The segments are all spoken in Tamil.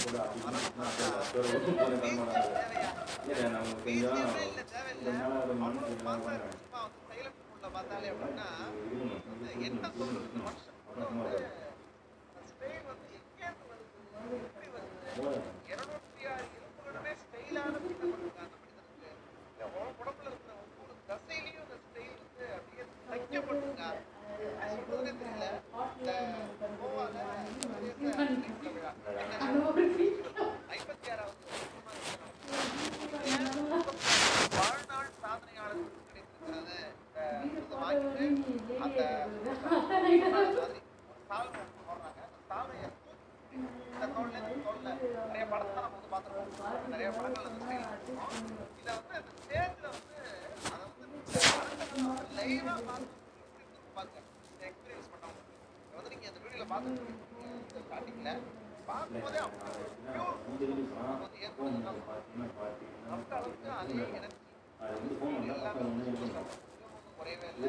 கூட அப்படி இல்லை நம்ம கொஞ்சம் கொஞ்ச நாளாக ஒரு மனசு இல்லாம பார்த்தாலே அப்படின்னா என்ன சொல்றது இந்த மனுஷன் வந்து ஸ்டைல் வந்து எங்கேருந்து வருது எப்படி வருது அந்த மாதிரி போடுறாங்க அந்த இந்த தோல்ல நிறைய படத்தை நம்ம வந்து பார்த்துருக்கோம் நிறைய படங்கள் இதை வந்து அந்த ஸ்டேஜ்ல வந்து அதை வந்து லைவா பார்த்து எப்படி எக்ஸ்பீரியன்ஸ் பண்ணவங்க இதை வந்து நீங்க இந்த பார்த்துருக்கீங்க பார்க்கும்போதே அந்த அளவுக்கு அதே எனர்ஜி. எல்லாமே குறையவே இல்லை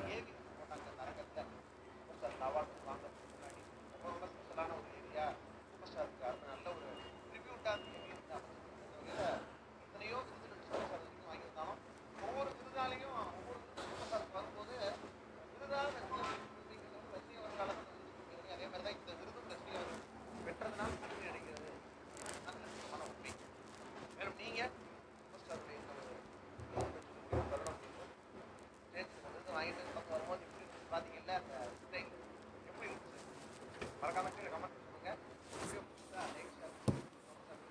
பார்த்தீங்கன்னா